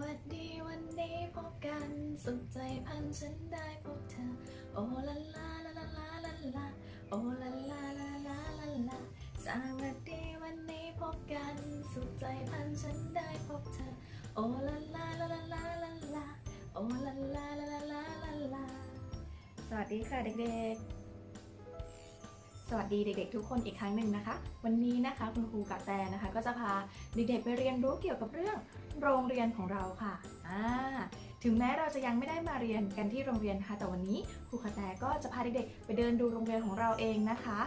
วัสดีวันนี้พบกันสุขใจพันฉันได้พบเธอ โอลาลาลาลาลาลาลาโอลาลาลาลาลาลาสวัสดีวันนี้พบกันสุขใจพันฉันได้พบเธอ โอลาลาลาลาลาลาลาโอลาลาลาลาลาลาลาสวัสดีค่ะเด็กๆสวัสดีเด็กๆทุกคนอีกครั้งหนึ่งนะคะ วันนี้นะคะคุณครูกะแตนะคะ ก็จะพาเด็กๆไปเรียนรู้เกี่ยวกับเรื่อง โรงเรียนของเราค่ะอ่าถึงแม้เราจะยังไม่ได้มาเรียนกันที่โรงเรียนนะคะแต่วันนี้ครูกะแตก็จะพาเด็กๆไปเดินดูโรงเรียนของเราเองนะคะ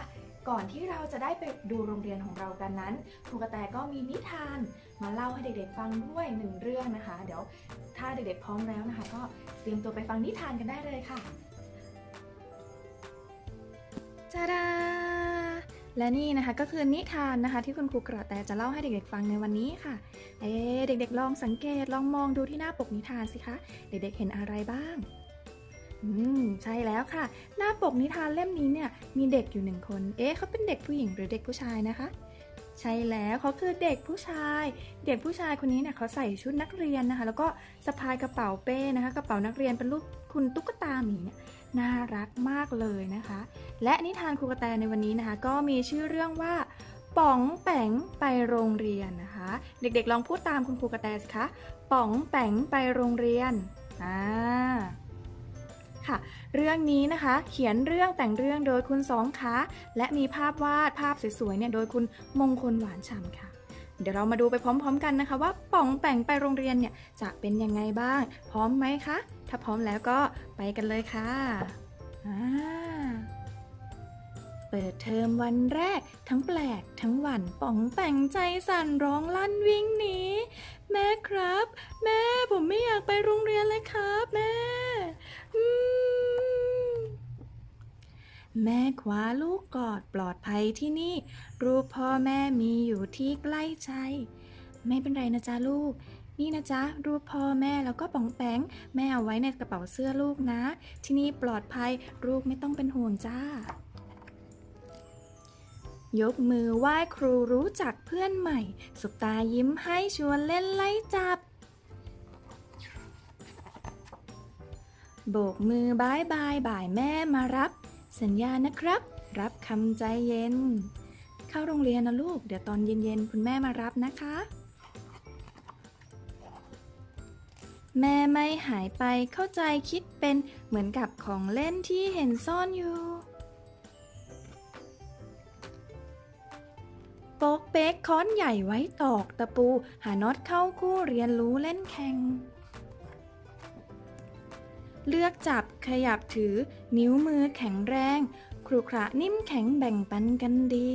ก่อนที่เราจะได้ไปดูโรงเรียนของเรากันนั้นครูกะแตก็มีนิทานมาเล่าให้เด็กๆฟังด้วยหนึ่งเรื่องนะคะ เดี๋ยวถ้าเด็กๆพร้อมแล้วนะคะ ก็เตรียมตัวไปฟังนิทานกันได้เลยค่ะจ้าดา และนี่นะคะก็คือนิทานนะคะ ที่คุณครูกระแตจะเล่าให้เด็กๆฟังในวันนี้ค่ะ เอ๊เด็กๆลองสังเกตลองมองดูที่หน้าปกนิทานสิคะ เด็กๆเห็นอะไรบ้าง อืมใช่แล้วค่ะ หน้าปกนิทานเล่มนี้เนี่ยมีเด็กอยู่หนึ่งคน เอ๊เขาเป็นเด็กผู้หญิงหรือเด็กผู้ชายนะคะ ใช่แล้วเขาคือเด็กผู้ชาย เด็กผู้ชายคนนี้เนี่ยเขาใส่ชุดนักเรียนนะคะ แล้วก็สะพายกระเป๋าเป้นะคะ กระเป๋านักเรียนเป็นรูปคุณตุ๊กตาหมีเนี่ย น่ารักมากเลยนะคะ และนิทานครูกระแตในวันนี้นะคะ ก็มีชื่อเรื่องว่าป๋องแป๋งไปโรงเรียนนะคะ เด็กๆลองพูดตามคุณครูกระแตสิคะป๋องแป๋งไปโรงเรียนอ่าค่ะเรื่องนี้นะคะเขียนเรื่องแต่งเรื่องโดยคุณสองคะและมีภาพวาดภาพสวยๆเนี่ยโดยคุณมงคลหวานฉ่ำค่ะ เดี๋ยวเรามาดูไปพร้อม ๆ กันนะคะ ว่าป๋องแป๋งไปโรงเรียนเนี่ยจะเป็นยังไงบ้าง พร้อมไหมคะ ถ้าพร้อมแล้วก็ไปกันเลยค่ะเปิดเทอมวันแรก ทั้งแปลกทั้งหวั่นป๋องแป่งใจสั่นร้องลั่นวิ่งหนีแม่ครับ แม่ผมไม่อยากไปโรงเรียนเลยครับแม่อืม แม่คว้าลูกกอดปลอดภัยที่นี่ รูปพ่อแม่มีอยู่ที่ใกล้ใจ ไม่เป็นไรนะจ๊ะลูก นี่นะจ๊ะ รูปพ่อแม่แล้วก็ป๋องแปงแม่เอาไว้ในกระเป๋าเสื้อลูกนะ ที่นี่ปลอดภัยลูกไม่ต้องเป็นห่วงจ้ายกมือไหว้ครูรู้จักเพื่อนใหม่ สุปตายิ้มให้ชวนเล่นไล่จับ โบกมือบายบายบ่ายแม่มารับ สัญญานะครับ รับคำใจเย็น เข้าโรงเรียนนะลูก เดี๋ยวตอนเย็นๆ คุณแม่มารับนะคะ แม่ไม่หายไปเข้าใจคิดเป็นเหมือนกับของเล่นที่เห็นซ่อนอยู่โป๊กเป๊กค้อนใหญ่ไว้ตอกตะปู หาน็อตเข้าคู่เรียนรู้เล่นแข่ง เลือกจับขยับถือ นิ้วมือแข็งแรง ครูขระนิ่มแข็งแบ่งปันกันดี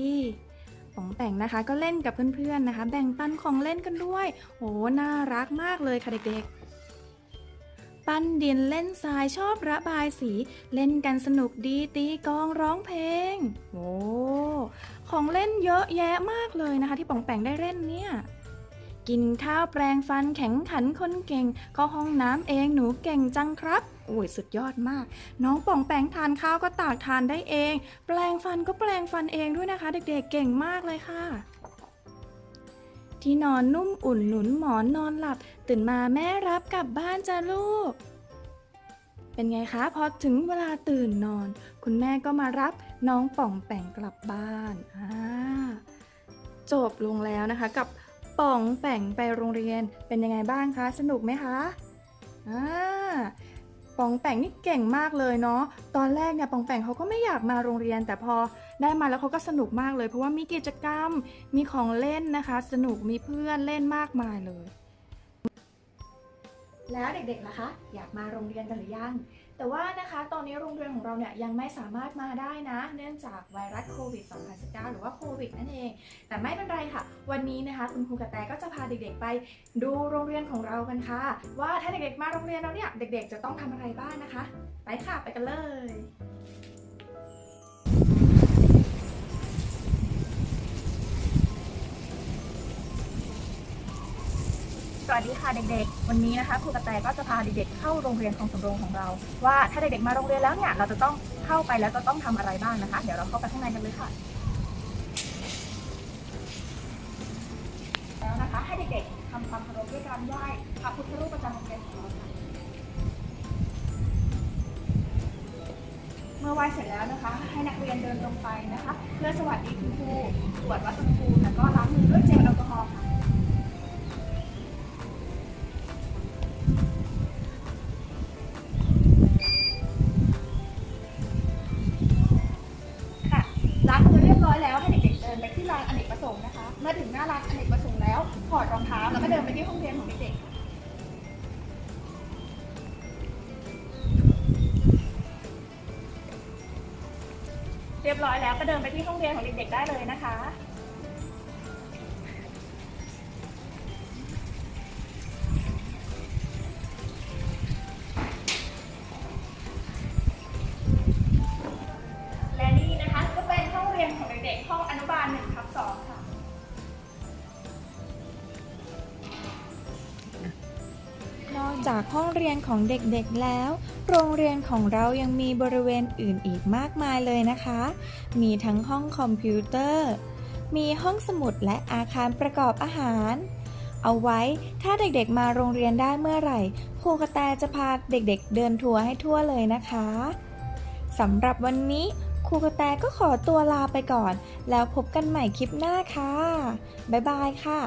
ป๋องแป่งนะคะ ก็เล่นกับเพื่อนๆนะคะ แบ่งปันของเล่นกันด้วยโอ้น่ารักมากเลยค่ะเด็กๆ ปั้นดินเล่นทรายชอบระบายสี เล่นกันสนุกดีตีกองร้องเพลงโอ้ของเล่นเยอะแยะมากเลยนะคะ ที่ป๋องแปงได้เล่นเนี่ย กินข้าวแปรงฟันแข็งขันคนเก่ง เข้าห้องน้ำเองหนูเก่งจังครับโอ้ยสุดยอดมาก น้องป่องแปงทานข้าวก็ตากทานได้เอง แปลงฟันก็แปลงฟันเองด้วยนะคะ เด็กๆเก่งมากเลยค่ะ ที่นอนนุ่มอุ่นหนุนหมอนนอนหลับ ตื่นมาแม่รับกลับบ้านจ้าลูก เป็นไงคะพอถึงเวลาตื่นนอน คุณแม่ก็มารับน้องป่องแปงกลับบ้านอ่าจบลงแล้วนะคะกับ ป่องแป่งไปโรงเรียนเป็นยังไงบ้างคะ สนุกไหมคะอ่าป่องแป่งนี่เก่งมากเลยเนาะตอนแรกเนี่ยป่องแป่งเขาก็ไม่อยากมาโรงเรียน แต่พอได้มาแล้วเขาก็สนุกมากเลย เพราะว่ามีกิจกรรมมีของเล่นนะคะ สนุกมีเพื่อนเล่นมากมายเลย แล้วเด็กๆล่ะคะ อยากมาโรงเรียนกันหรือยัง แต่ว่านะคะตอนนี้โรงเรียนของเราเนี่ยยังไม่สามารถมาได้นะ เนื่องจากไวรัสโควิด 2019 หรือว่าโควิดนั่นเอง แต่ไม่เป็นไรค่ะ วันนี้นะคะ คุณครูกระแตก็จะพาเด็กๆ ไปดูโรงเรียนของเรากันค่ะ ว่าถ้าเด็กๆมาโรงเรียนเราเนี่ยเด็ก ๆ จะต้องทำอะไรบ้างนะคะ ไปค่ะไปกันเลย วัสดีค่ะเด็กๆ วันนี้นะคะครูกระแตก็จะพาเด็กๆเข้าโรงเรียนของสำโรงของเรา ว่าถ้าเด็กๆมาโรงเรียนแล้วเนี่ยเราจะต้องเข้าไปแล้วจะต้องทำอะไรบ้างนะคะ เดี๋ยวเราเข้าไปข้างในกันเลยค่ะแล้วนะคะให้เด็กๆทำความเคารพด้วยการไหว้พระพุทธรูปประจำโรงเรียนของเราค่ะเมื่อไหว้เสร็จแล้วนะคะ ให้นักเรียนเดินลงไปนะคะ เพื่อสวัสดีคุณครูตรวจวัดอุณหภูมิแล้วก็ล้างมือด้วยเจลแอลกอฮอล์ค่ะ เรียบร้อยแล้วก็เดินไปที่ห้องเรียนของเด็กๆได้เลยนะคะ และนี่นะคะก็เป็นห้องเรียนของเด็กๆห้องอนุบาล1ทับ2ค่ะ นอกจากห้องเรียนของเด็กๆแล้ว โรงเรียนของเรายังมีบริเวณอื่นอีกมากมายเลยนะคะ มีทั้งห้องคอมพิวเตอร์ มีห้องสมุดและอาคารประกอบอาหาร เอาไว้ถ้าเด็กๆมาโรงเรียนได้เมื่อไหร่ ครูกระแตจะพาเด็กๆ เดินทัวร์ให้ทั่วเลยนะคะสำหรับวันนี้ครูกระแตก็ขอตัวลาไปก่อน แล้วพบกันใหม่คลิปหน้าค่ะ บ๊ายบายค่ะ